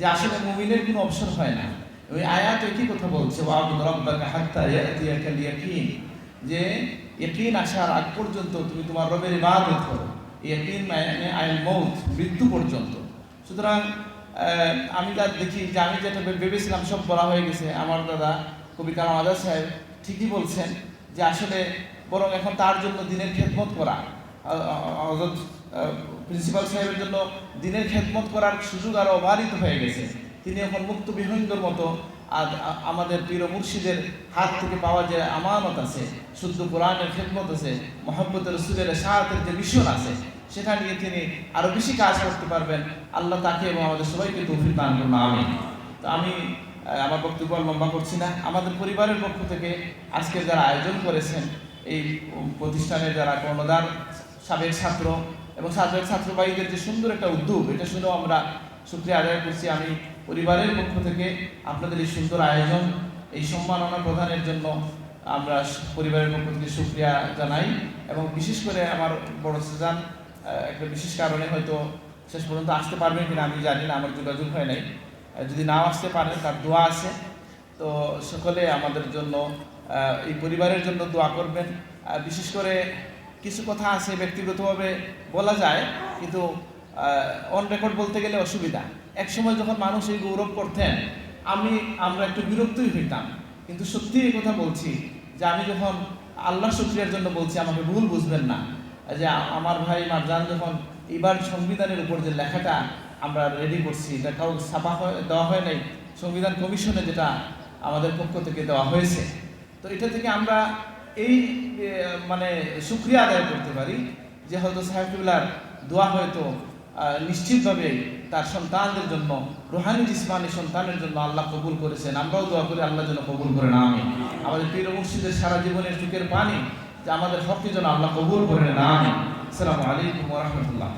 যে আসলে মুমিনের কোনো অবসর হয় না। ওই আয়াত একই কথা বলছে যে ইয়াকিন আসার আগ পর্যন্ত তুমি তোমার রবের ইবাদত করো। ইয়াকিন মানে আইল মৌত মৃত্যু পর্যন্ত। সুতরাং আমি যা দেখি যে আমি যেটা ভেবেছিলাম সব বলা হয়ে গেছে, আমার দাদা কবি কালাম আজাদ সাহেব ঠিকই বলছেন যে আসলে বরং এখন তার জন্য দিনের খেদমত করা। প্রিন্সিপাল সাহেবের জন্য দিনের খেদমত করার সুযোগ আরও অবারিত হয়ে গেছে। তিনি এখন মুক্ত বিহঙ্গর মতো আর আমাদের প্রিয় মুর্শিদের হাত থেকে পাওয়া যে আমানত আছে, শুদ্ধ কোরআনের খেদমত আছে মোহাম্মদ রসুলের সাহায্যের যে মিশন আছে, সেটা নিয়ে তিনি আরও বেশি কাজ করতে পারবেন। আল্লাহ তাকে এবং আমাদের সবাইকে তৌফিক দান করুন আমি তো আমি আমার বক্তব্য লম্বা করছি না। আমাদের পরিবারের পক্ষ থেকে আজকে যারা আয়োজন করেছেন, এই প্রতিষ্ঠানের যারা কর্ণধার সাবেক ছাত্র এবং সাবেক ছাত্র ভাইদের যে সুন্দর একটা উদ্যোগ, এটা শুনেও আমরা শুক্রিয়া আদায় করছি। আমি পরিবারের পক্ষ থেকে আপনাদের এই সুন্দর আয়োজন, এই সম্মাননা প্রদানের জন্য আমরা পরিবারের পক্ষ থেকে শুক্রিয়া জানাই এবং বিশেষ করে আমার বড় সুজান একটা বিশেষ কারণে হয়তো শেষ পর্যন্ত আসতে পারবেন কিনা আমি জানি না, আমার যোগাযোগ হয় নাই। যদি নাও আসতে পারেন, তার দোয়া আছে। তো সকলে আমাদের জন্য এই পরিবারের জন্য দোয়া করবেন। বিশেষ করে কিছু কথা আছে ব্যক্তিগতভাবে বলা যায়, কিন্তু অন রেকর্ড বলতে গেলে অসুবিধা। এক সময় যখন মানুষ এই গৌরব করতেন, আমি, আমরা একটু বিরক্তই হইতাম। কিন্তু সত্যি এই কথা বলছি যে আমি যখন আল্লাহ শুক্রিয়ার জন্য বলছি, আমাকে ভুল বুঝবেন না। যে আমার ভাই মারজান যখন এবার সংবিধানের উপর যে লেখাটা আমরা রেডি করছি, এটা কাউ ছাপা হয়, দেওয়া হয় নাই, সংবিধান কমিশনে যেটা আমাদের পক্ষ থেকে দেওয়া হয়েছে। তো এটা থেকে আমরা এই মানে সুক্রিয়া আদায় করতে পারি যে হয়তো সাহেবুল্লার দোয়া হয়তো নিশ্চিতভাবে তার সন্তানদের জন্য রোহানি জিসমানি সন্তানের জন্য আল্লাহ কবুল করেছেন। আমরাও দোয়া করি আল্লাহ যেন কবুল করেন আমি আমাদের পীর মুর্শিদের সারা জীবনের চুকের পানি যে আমাদের হককে যেন আল্লাহ কবুল করেন আমি আসসালামু আলাইকুম রহমতুল্লাহ।